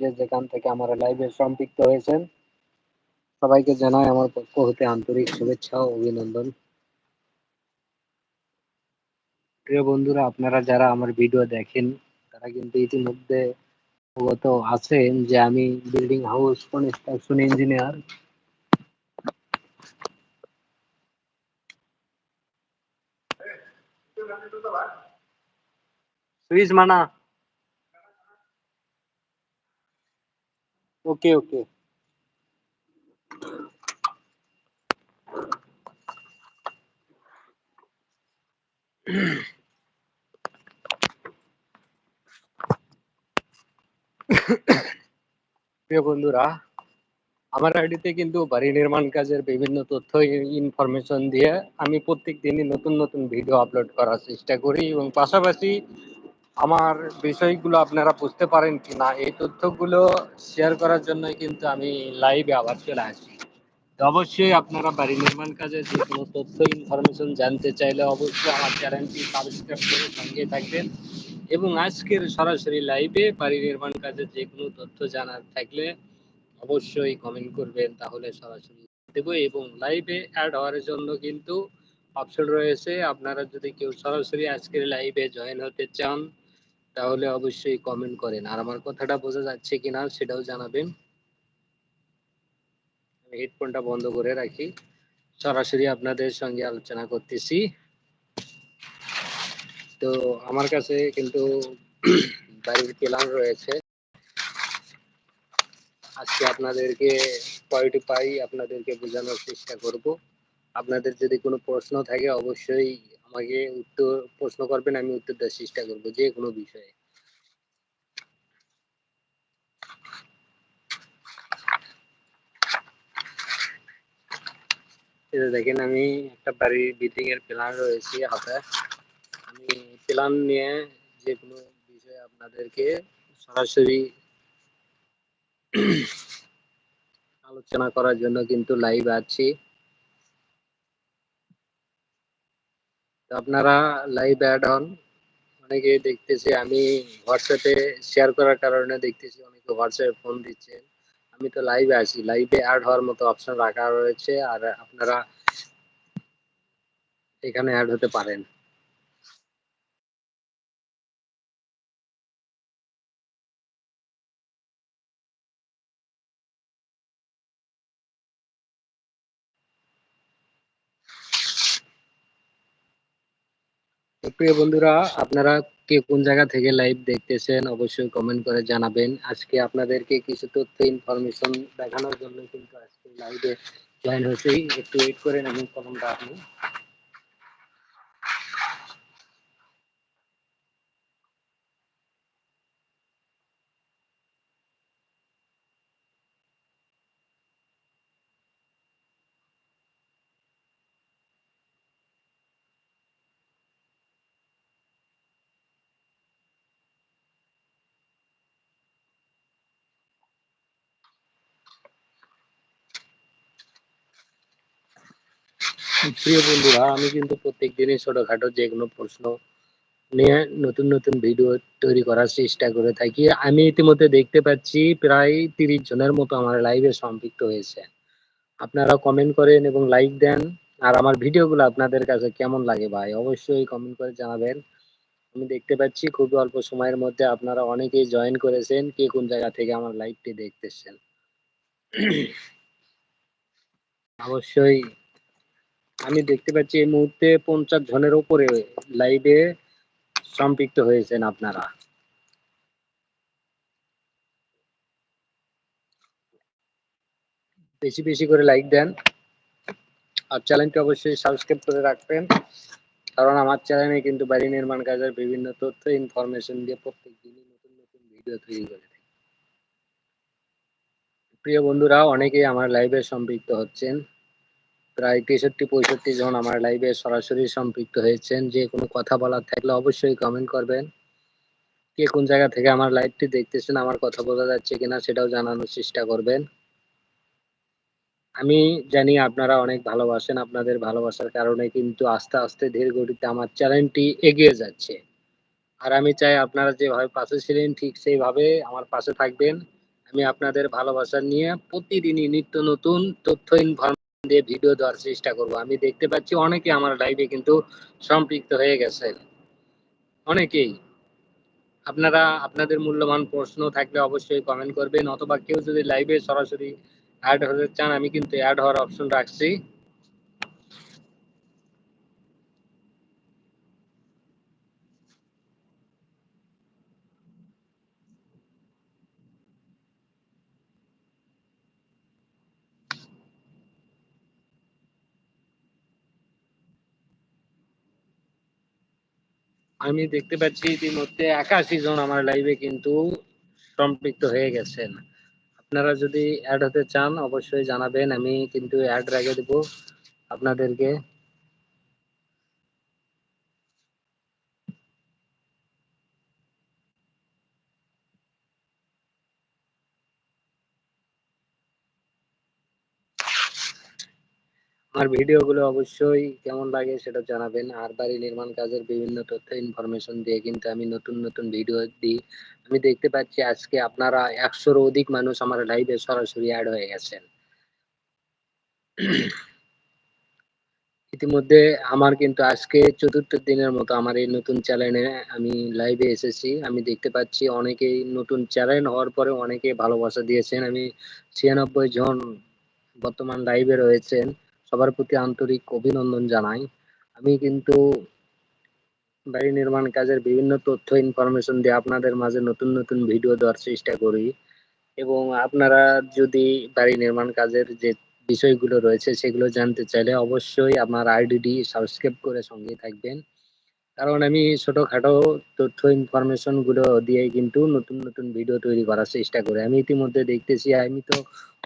যে যেখান থেকে আমার লাইভে সম্পৃক্ত হয়েছেন, সবাইকে জানাই আমার পক্ষ হতে আন্তরিক শুভেচ্ছা ও অভিনন্দন। প্রিয় বন্ধুরা, আপনারা যারা আমার ভিডিও দেখেন, তারা কিন্তু ইতিমধ্যে অবগত আছেন যে আমি বিল্ডিং হাউস কনস্ট্রাকশন ইঞ্জিনিয়ার সুইচ মানা। Okay okay. প্রিয় বন্ধুরা, আমার আইডিতে কিন্তু বাড়ি নির্মাণ কাজের বিভিন্ন তথ্য, ইনফরমেশন দিয়ে আমি প্রত্যেক দিনই নতুন নতুন ভিডিও আপলোড করার চেষ্টা করি এবং পাশাপাশি আমার বিষয়গুলো আপনারা বুঝতে পারেন কি না এই তথ্যগুলো শেয়ার করার জন্য কিন্তু আমি লাইভে আবার চলে আসি অবশ্যই আপনারা বাড়ি নির্মাণ কাজে যে কোনো তথ্য ইনফরমেশন জানতে চাইলে অবশ্যই আমার চ্যানেলটি সাবস্ক্রাইব করে সঙ্গে থাকবেন এবং আজকের সরাসরি লাইভে বাড়ি নির্মাণ কাজে যে কোনো তথ্য জানার থাকলে অবশ্যই কমেন্ট করবেন, তাহলে সরাসরি দেব এবং লাইভে অ্যাড হওয়ার জন্য কিন্তু অপশন রয়েছে। আপনারা যদি কেউ সরাসরি আজকের লাইভে জয়েন হতে চান তাহলে অবশ্যই কমেন্ট করেন। আর আমার কথাটা বোঝা যাচ্ছে কিনা সেটাও জানাবেন। হেডফোনটা বন্ধ করে রাখি। সরাসরি আপনাদের সঙ্গে আলোচনা করতেছি। তো আমার কাছে কিন্তু বাড়ির প্ল্যান রয়েছে। আজকে আপনাদেরকে পয়েন্ট পাই আপনাদেরকে বোঝানোর চেষ্টা করব। আপনাদের যদি কোনো প্রশ্ন থাকে অবশ্যই আমাকে উত্তর, প্রশ্ন করবেন, আমি উত্তর দেওয়ার চেষ্টা করব, যে কোনো বিষয়ে। দেখেন, আমি একটা বাড়ির বিল্ডিং এর প্ল্যান রয়েছে হাতে। আমি প্ল্যান নিয়ে যে কোনো বিষয়ে আপনাদেরকে সরাসরি আলোচনা করার জন্য কিন্তু লাইভ আছি। আপনারা লাইভ অ্যাড হন অনেকে দেখতেছি, আমি হোয়াটসঅ্যাপে শেয়ার করার কারণে দেখতেছি অনেকে হোয়াটসঅ্যাপে ফোন দিচ্ছেন আমি তো লাইভে আছি লাইভে অ্যাড হওয়ার মতো অপশন রাখা রয়েছে, আর আপনারা এখানে অ্যাড হতে পারেন। প্রিয় বন্ধুরা, আপনারা কে কোন জায়গা থেকে লাইভ দেখতেছেন অবশ্যই কমেন্ট করে জানাবেন। আজকে আপনাদেরকে কিছু তথ্য ইনফরমেশন দেখানোর জন্য কিন্তু আজকে লাইভে জয়েন হয়েছি। একটু ওয়েট করেন আমি কলমটা আপনি প্রিয় বন্ধুরা, আমি কিন্তু প্রত্যেক দিনই ছোটখাটো যে কোনো প্রশ্ন নিয়ে নতুন নতুন ভিডিও তৈরি করার চেষ্টা করে থাকি। আমি ইতিমধ্যে দেখতে পাচ্ছি প্রায় তিরিশ জনের মতো আমার লাইভে সম্পৃক্ত হয়েছে। আপনারা কমেন্ট করেন এবং লাইক দেন। আর আমার ভিডিওগুলো আপনাদের কাছে কেমন লাগে ভাই? অবশ্যই কমেন্ট করে জানাবেন। আমি দেখতে পাচ্ছি খুবই অল্প সময়ের মধ্যে আপনারা অনেকেই জয়েন করেছেন, কে কোন জায়গা থেকে আমার লাইভটি দেখতেছেন। অবশ্যই আমি দেখতে পাচ্ছি এই মুহূর্তে পঞ্চাশ জনের উপরে লাইভে সম্পৃক্ত হয়েছেন আপনারা। বেশি বেশি করে লাইক দেন। আর চ্যানেলটি অবশ্যই সাবস্ক্রাইব করে রাখবেন। কারণ আমার চ্যানেলে কিন্তু বাড়ি নির্মাণ কাজের বিভিন্ন তথ্য ইনফরমেশন দিয়ে প্রত্যেক দিনই নতুন নতুন ভিডিও তৈরি করে প্রিয় বন্ধুরা, অনেকেই আমার লাইভে সম্পৃক্ত হচ্ছেন। প্রায় তেষট্টি, পঁয়ষট্টি জন আমার লাইভে সরাসরি সম্পৃক্ত হয়েছেন। যে কোনো কথা বলার থাকলে অবশ্যই কমেন্ট করবেন। কে কোন জায়গা থেকে আমার লাইভটি দেখতেছেন, আমার কথা বোঝা যাচ্ছে কিনা সেটাও জানানোর চেষ্টা করবেন। আমি জানি আপনারা অনেক ভালোবাসেন, আপনাদের ভালোবাসার কারণে কিন্তু আস্তে আস্তে ধীর গতিতে আমার চ্যানেলটি এগিয়ে যাচ্ছে। আর আমি চাই আপনারা যেভাবে পাশে ছিলেন, ঠিক সেইভাবে আমার পাশে থাকবেন। আমি আপনাদের ভালোবাসা নিয়ে প্রতিদিনই নিত্য নতুন তথ্য ইনফরমেশন দিয়ে ভিডিও দেওয়ার চেষ্টা করব। আমি দেখতে পাচ্ছি অনেকে আমার লাইভে কিন্তু সম্পৃক্ত হয়ে গেছেন অনেকেই। আপনারা, আপনাদের মূল্যবান প্রশ্ন থাকলে অবশ্যই কমেন্ট করবেন, অথবা কেউ যদি লাইভে সরাসরি অ্যাড হতে চান, আমি কিন্তু অ্যাড হওয়ার অপশন রাখছি। আমি দেখতে পাচ্ছি ইতিমধ্যে একাশি জন আমার লাইভে কিন্তু সম্পৃক্ত হয়ে গেছেন। আপনারা যদি অ্যাড হতে চান, অবশ্যই জানাবেন। আমি কিন্তু অ্যাড রেখে দেবো আপনাদেরকে। আমার ভিডিওগুলো অবশ্যই কেমন লাগে সেটা জানাবেন। আর বাড়ি নির্মাণ কাজের বিভিন্ন তথ্য ইনফরমেশন দিয়ে কিন্তু আমি নতুন নতুন ভিডিও দিই। আমি দেখতে পাচ্ছি আজকে আপনারা একশোর অধিক মানুষ আমার লাইভে সরাসরি অ্যাড হয়ে গেছেন। ইতিমধ্যে আমার কিন্তু আজকে চতুর্থ দিনের মতো আমার এই নতুন চ্যানেলে আমি লাইভে এসেছি। আমি দেখতে পাচ্ছি অনেকেই নতুন চ্যানেল হওয়ার পরে অনেকে ভালোবাসা দিয়েছেন। আমি ছিয়ানব্বই জন বর্তমান লাইভে রয়েছেন। সবার প্রতি আন্তরিক অভিনন্দন জানাই। আমি কিন্তু বাড়ি নির্মাণ কাজের বিভিন্ন তথ্য ইনফরমেশন দিয়ে আপনাদের মাঝে নতুন নতুন ভিডিও দেওয়ার চেষ্টা করি। এবং আপনারা যদি বাড়ি নির্মাণ কাজের যে বিষয়গুলো রয়েছে, সেগুলো জানতে চাইলে অবশ্যই আমার আইডিডি সাবস্ক্রাইব করে সঙ্গে থাকবেন। কারণ আমি ছোটখাটো তথ্য ইনফরমেশনগুলো দিয়ে কিন্তু নতুন নতুন ভিডিও তৈরি করার চেষ্টা করি। আমি ইতিমধ্যে দেখতেছি, আমি তো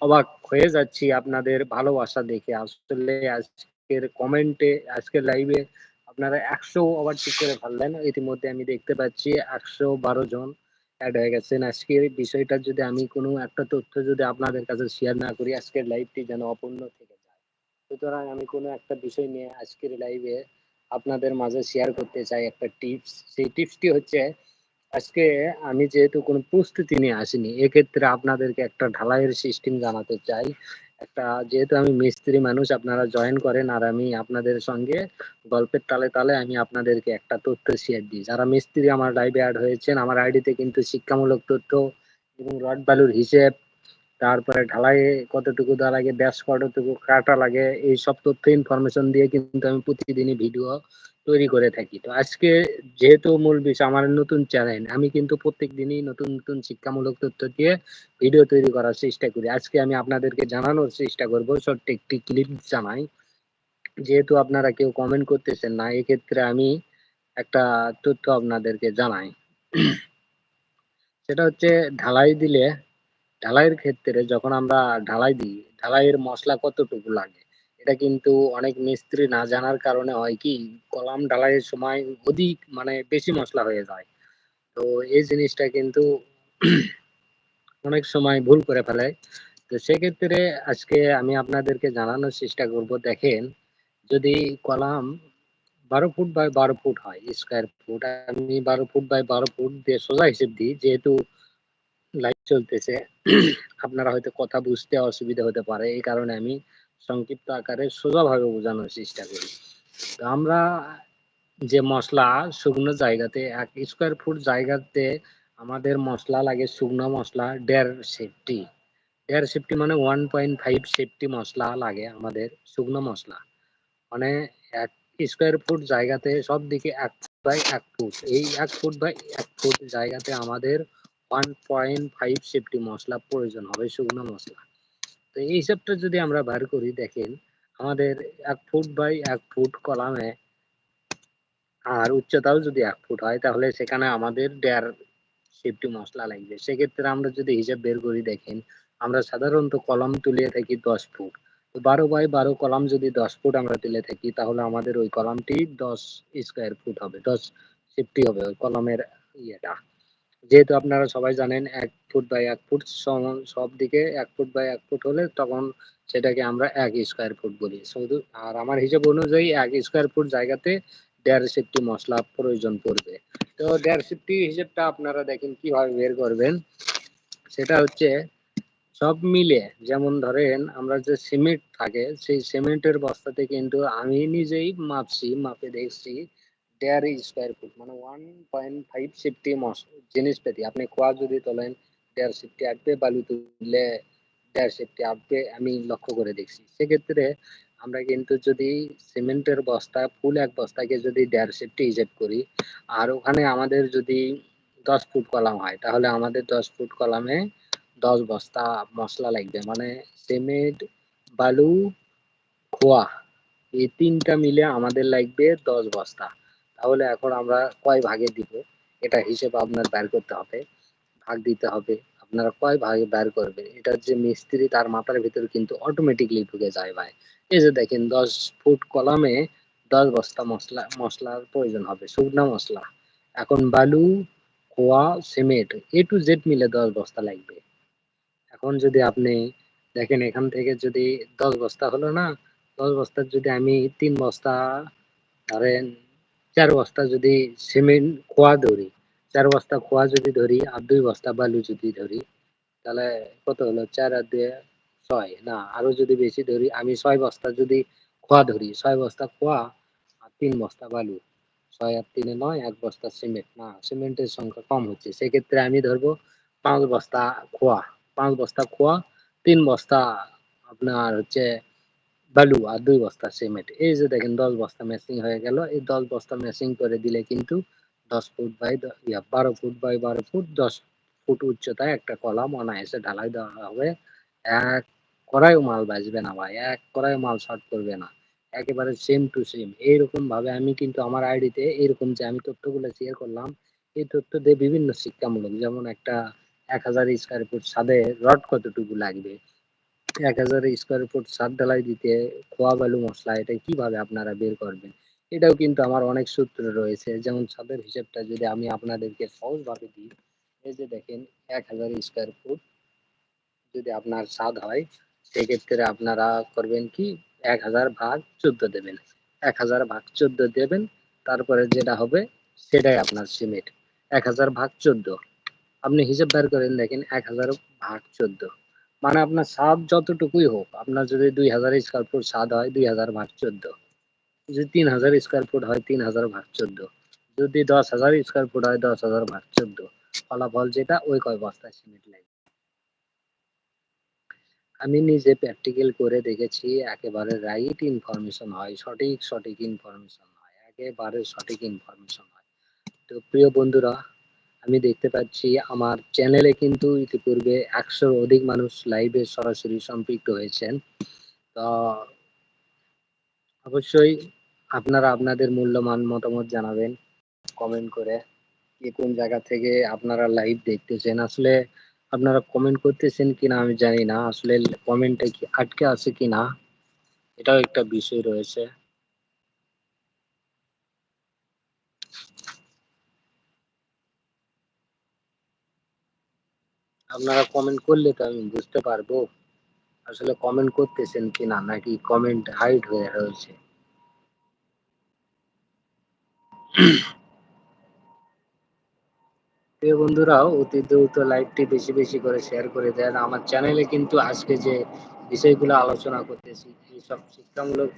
অবাক হয়ে যাচ্ছি আপনাদের ভালোবাসা দেখে। আসলে আজকের কমেন্টে আজকের লাইভে আপনারা একশো ওভারটেক করে ফেললেন। ইতিমধ্যে আমি দেখতে পাচ্ছি একশো বারো জন অ্যাড হয়ে গেছেন। আজকের বিষয়টা যদি আমি কোনো একটা তথ্য যদি আপনাদের কাছে শেয়ার না করি, আজকের লাইভটি যেন অপূর্ণ থেকে যায়। সুতরাং আমি কোনো একটা বিষয় নিয়ে আজকের লাইভে আপনাদের মাঝে শেয়ার করতে চাই একটা টিপস সেই টিপসটি হচ্ছে, আজকে আমি যেহেতু কোনো প্রস্তুতি নিয়ে আসিনি, এক্ষেত্রে আপনাদেরকে একটা ঢালাইয়ের সিস্টেম জানাতে চাই। একটা, যেহেতু আমি মিস্ত্রি মানুষ, আপনারা জয়েন করেন আর আমি আপনাদের সঙ্গে গল্পের তালে তালে আমি আপনাদেরকে একটা তথ্য শেয়ার দিই। যারা মিস্ত্রি আমার লাইভে অ্যাড হয়েছেন, আমার আইডিতে কিন্তু শিক্ষামূলক তথ্য এবং রড বালুর হিসেব তারপরে ঢালাইয়ে কতটুকু লাগে ব্যাস কতটুকু কাটা লাগে, এই সব তথ্য ইনফরমেশন দিয়ে কিন্তু আমি প্রতিদিনই ভিডিও তৈরি করে থাকি। তো আজকে যেহেতু মূল বিষয় আমার নতুন চ্যানেল আমি কিন্তু প্রত্যেক দিনই নতুন নতুন শিক্ষামূলক তথ্য দিয়ে ভিডিও তৈরি করার চেষ্টা করি। আজকে আমি আপনাদেরকে জানানোর চেষ্টা করব ছোট্ট একটি ক্লিপ জানাই। যেহেতু আপনারা কেউ কমেন্ট করতেছেন না, এক্ষেত্রে আমি একটা তথ্য আপনাদেরকে জানাই। সেটা হচ্ছে, ঢালাই দিলে ঢালাইয়ের ক্ষেত্রে যখন আমরা ঢালাই দিই, ঢালাইয়ের মশলা কতটুকু লাগে? এটা কিন্তু অনেক মিস্ত্রি না জানার কারণে হয় কি, কলাম ঢালাইয়ের সময় অধিক মানে বেশি মশলা হয়ে যায়। তো এই জিনিসটা কিন্তু অনেক সময় ভুল করে ফেলে। তো সেক্ষেত্রে আজকে আমি আপনাদেরকে জানানোর চেষ্টা করব, দেখেন যদি কলাম বারো ফুট বাই বারো ফুট হয় স্কোয়ার ফুট আমি বারো ফুট বাই বারো ফুট দিয়ে সোজা হিসেব দিই, যেহেতু লাইভ চলতেছে। আপনারা হয়তো কথা বুঝতে অসুবিধা হতে পারে, এই কারণে আমি সংক্ষিপ্ত আকারে সোজাভাবে বোঝানোর চেষ্টা করি। তো আমরা যে মশলা শুকনো জায়গাতে, এক স্কোয়ার ফুট জায়গাতে আমাদের মশলা লাগে শুকনো মশলা দেড় সেফটি দেড় সেফটি মানে ওয়ান পয়েন্ট ফাইভ সেফটি মশলা লাগে আমাদের শুকনো মশলা। মানে এক স্কোয়ার ফুট জায়গাতে সব দিকে এক বাই এক ফুট এই এক ফুট বাই এক ফুট জায়গাতে আমাদের ওয়ান পয়েন্ট ফাইভ সেফটি মশলা প্রয়োজন হবে শুকনো মশলা। তো এই হিসাবটা যদি আমরা বার করি, দেখেন আমাদের এক ফুট বাই এক ফুট কলামে আর উচ্চতাও যদি এক ফুট হয়, তাহলে সেখানে আমাদের দেড় সেফটি মশলা লাগবে। সেক্ষেত্রে আমরা যদি হিসাব বের করি, দেখেন আমরা সাধারণত কলম তুলে থাকি দশ ফুট। বারো বাই বারো কলাম যদি দশ ফুট আমরা তুলে থাকি, তাহলে আমাদের ওই কলামটি দশ স্কোয়ার ফুট হবে, দশ সেফটি হবে ওই কলমের ইয়েটা। যেহেতু আপনারা সবাই জানেন এক ফুট বাই এক ফুট সব দিকে এক ফুট বাই এক ফুট হলে তখন সেটাকে আমরা এক স্কোয়ার ফুট বলি। শুধু আর আমার হিসাব অনুযায়ী এক স্কোয়ার ফুট জায়গাতে দেড় সিফটি মশলা প্রয়োজন পড়বে। তো দেড় সিফটি হিসেবটা আপনারা দেখেন কীভাবে বের করবেন। সেটা হচ্ছে সব মিলে যেমন ধরেন আমরা যে সিমেন্ট থাকে, সেই সিমেন্টের বস্তাতে কিন্তু আমি নিজেই মাপছি, মাপে দেখছি দেড় স্কোয়ার ফুট মানে ওয়ান পয়েন্ট ফাইভ সিফটি জিনিসপাতি আপনি খোয়া যদি তোলেন দেড় সিফটি আসবে বালু তুললে দেড় সিফটি আসবে আমি লক্ষ্য করে দেখছি। সেক্ষেত্রে আমরা কিন্তু যদি সিমেন্টের বস্তা, ফুল এক বস্তাকে যদি দেড় সিফটি হিসেব করি, আর ওখানে আমাদের যদি দশ ফুট কলাম হয়, তাহলে আমাদের দশ ফুট কলামে দশ বস্তা মশলা লাগবে। মানে সিমেন্ট, বালু, খোয়া, এই তিনটা মিলে আমাদের লাগবে দশ বস্তা। তাহলে এখন আমরা কয় ভাগে দিব? এটা হিসেব আপনার বের করতে হবে। ভাগ দিতে হবে। আপনারা কয় ভাগে বের করবেন? এটা যে মিস্ত্রি তার মাথার ভিতরে কিন্তু অটোমেটিকলি ঢুকে যায় ভাই। এই যে দেখেন, দশ ফুট কলামে দশ বস্তা মশলা, মশলার প্রয়োজন হবে, শুকনা মশলা। এখন বালু, খোয়া, সিমেন্ট এ টু জেড মিলে দশ বস্তা লাগবে। এখন যদি আপনি দেখেন, এখান থেকে যদি দশ বস্তা হলো না, দশ বস্তার যদি আমি তিন বস্তা, ধরেন চার বস্তা যদি সিমেন্ট খোয়া ধরি চার বস্তা খোয়া যদি ধরি আর দুই বস্তা বালু যদি ধরি তাহলে কত হলো? চার আর দুই, ছয়, না? আরও যদি বেশি ধরি আমি ছয় বস্তা যদি খোয়া ধরি ছয় বস্তা খোয়া আর তিন বস্তা বালু, ছয় আর তিনে নয়, এক বস্তা সিমেন্ট না? সিমেন্টের সংখ্যা কম হচ্ছে সেক্ষেত্রে আমি ধরবো পাঁচ বস্তা খোয়া পাঁচ বস্তা খোয়া তিন বস্তা আপনার হচ্ছে বালু আর দুই বস্তা সিমেন্ট। এই যে দেখেন, দশ বস্তা ম্যাচিং হয়ে গেল। এই দশ বস্তা ম্যাচিং করে দিলে কিন্তু দশ ফুট বাই ইয়া, বারো ফুট বাই বারো ফুট, দশ ফুট উচ্চতায় একটা কলাম অনায়াসে ঢালাই দেওয়া হবে। এক করাই মাল বাজবে না ভাই, এক করাই মাল শর্ট করবে না। একেবারে সেম টু সেম এইরকম ভাবে আমি কিন্তু আমার আইডিতে এরকম যে আমি তথ্যগুলো শেয়ার করলাম, এই তথ্য দিয়ে বিভিন্ন শিক্ষামূলক, যেমন একটা এক হাজার স্কোয়ার ফুট ছাদে রড কতটুকু লাগবে এক হাজার স্কোয়ার ফুট ছাদ ঢালাই দিতে খোয়া বালু মশলা, এটা কীভাবে আপনারা বের করবেন? এটাও কিন্তু আমার অনেক সূত্র রয়েছে। যেমন ছাদের হিসেবটা যদি আমি আপনাদেরকে সহজভাবে দিই, এই যে দেখেন, এক হাজার স্কোয়ার ফুট যদি আপনার ছাদ হয়, সেক্ষেত্রে আপনারা করবেন কি, এক হাজার ভাগ চোদ্দ দেবেন। এক হাজার ভাগ চোদ্দ দেবেন, তারপরে যেটা হবে, সেটাই আপনার সিমেন্ট এক হাজার ভাগ চোদ্দ। আপনি হিসেব বের করেন, দেখেন, এক হাজার ভাগ চোদ্দ। মানে আপনার ছাদ যতটুকুই হোক, আপনার যদি দুই হাজার স্কোয়ার ফুট ছাদ হয়, দুই হাজার ভাগ চোদ্দ। যদি তিন হাজার স্কোয়ার ফুট হয়, তিন হাজার ভাগ চোদ্দ। যদি দশ হাজার স্কোয়ার ফুট হয়, দশ হাজার ভাগ চোদ্দ। ফলাফল যেটা, ওই কয় বস্তা সিমেন্ট লাগবে আমি নিজে প্র্যাকটিক্যাল করে দেখেছি, একেবারে রাইট ইনফরমেশন হয়, সঠিক সঠিক ইনফরমেশন হয়, একেবারে সঠিক ইনফরমেশন হয়। তো প্রিয় বন্ধুরা আমি দেখতে পাচ্ছি আমার চ্যানেলে কিন্তু ইতিপূর্বে একশোর অধিক মানুষ লাইভে সরাসরি সম্পৃক্ত হয়েছেন। তো অবশ্যই আপনারা আপনাদের মূল্যবান মতামত জানাবেন কমেন্ট করে কে কোন জায়গা থেকে আপনারা লাইভ দেখতেছেন। আসলে আপনারা কমেন্ট করতেছেন কিনা আমি জানি না, আসলে কমেন্টে কি আটকে আছে কিনা, এটাও একটা বিষয় রয়েছে। আপনারা কমেন্ট করলে তো আমি বুঝতে পারব আসলে কমেন্ট করতেছেন কিনা, নাকি কমেন্ট হাইড হয়ে রয়েছে? প্রিয় বন্ধুরাও অতি দ্রুত লাইভটি বেশি বেশি করে শেয়ার করে দেন। আমার চ্যানেলে কিন্তু আজকে যে বিষয়গুলো আলোচনা করতেছি এইসব শিক্ষামূলক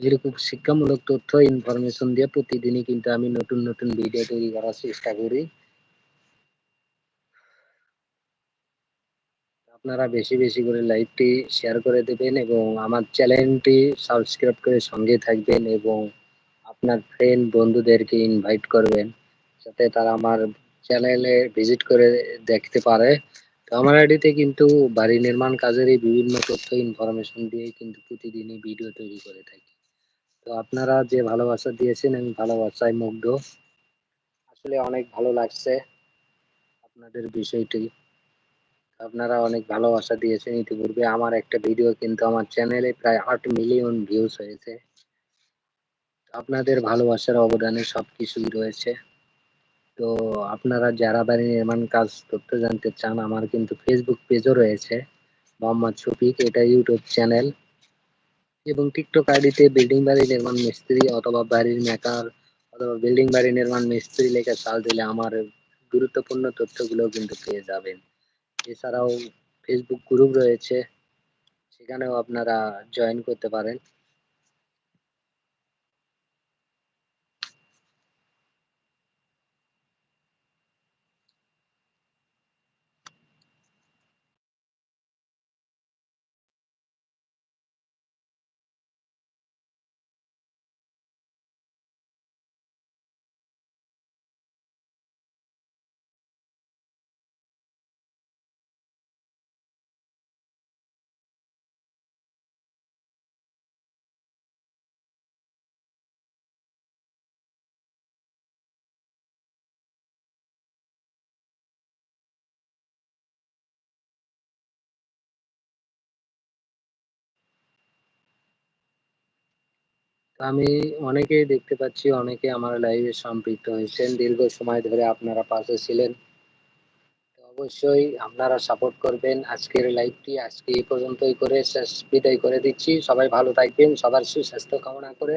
এরকম শিক্ষামূলক তথ্য ইনফরমেশন দিয়ে প্রতিদিনই কিন্তু আমি নতুন নতুন ভিডিও তৈরি করার চেষ্টা করি। আপনারা বেশি বেশি করে লাইভটি শেয়ার করে দেবেন এবং আমার চ্যানেলটি সাবস্ক্রাইব করে সঙ্গে থাকবেন এবং আপনার ফ্রেন্ড বন্ধুদেরকে ইনভাইট করবেন, যাতে তারা আমার চ্যানেলে ভিজিট করে দেখতে পারে। তো আমার আইডিতে কিন্তু বাড়ি নির্মাণ কাজেরই বিভিন্ন তথ্য ইনফরমেশন দিয়ে কিন্তু প্রতিদিনই ভিডিও তৈরি করে থাকি। তো আপনারা যে ভালোবাসা দিয়েছেন, আমি ভালোবাসায় মুগ্ধ। আসলে অনেক ভালো লাগছে আপনাদের বিষয়টি। আপনারা অনেক ভালোবাসা দিয়েছেন ইতিপূর্বে। আমার একটা ভিডিও কিন্তু আমার চ্যানেলে প্রায় আট মিলিয়ন ভিউজ হয়েছে। আপনাদের ভালোবাসার অবদানে সবকিছুই রয়েছে। তো আপনারা যারা বাড়ি নির্মাণ কাজ তথ্য জানতে চান, আমার কিন্তু ফেসবুক পেজও রয়েছে। মোহাম্মদ শফিক, এটা ইউটিউব চ্যানেল এবং টিকটক আইডিতে বিল্ডিং বাড়ি নির্মাণ মিস্ত্রি অথবা বাড়ির মেকার অথবা বিল্ডিং বাড়ি নির্মাণ মিস্ত্রি লেখা সার্চ দিলে আমার গুরুত্বপূর্ণ তথ্যগুলো কিন্তু পেয়ে যাবেন। এছাড়াও ফেসবুক গ্রুপ রয়েছে। সেখানেও আপনারা জয়েন করতে পারেন। আমি অনেকেই দেখতে পাচ্ছি, অনেকে আমার লাইভে সম্পৃক্ত হয়েছেন। দীর্ঘ সময় ধরে আপনারা পাশে ছিলেন। অবশ্যই আপনারা সাপোর্ট করবেন আজকের লাইভটি আজকে এই পর্যন্তই করে শেষ বিদায় করে দিচ্ছি। সবাই ভালো থাকবেন, সবার সুস্বাস্থ্য কামনা করে।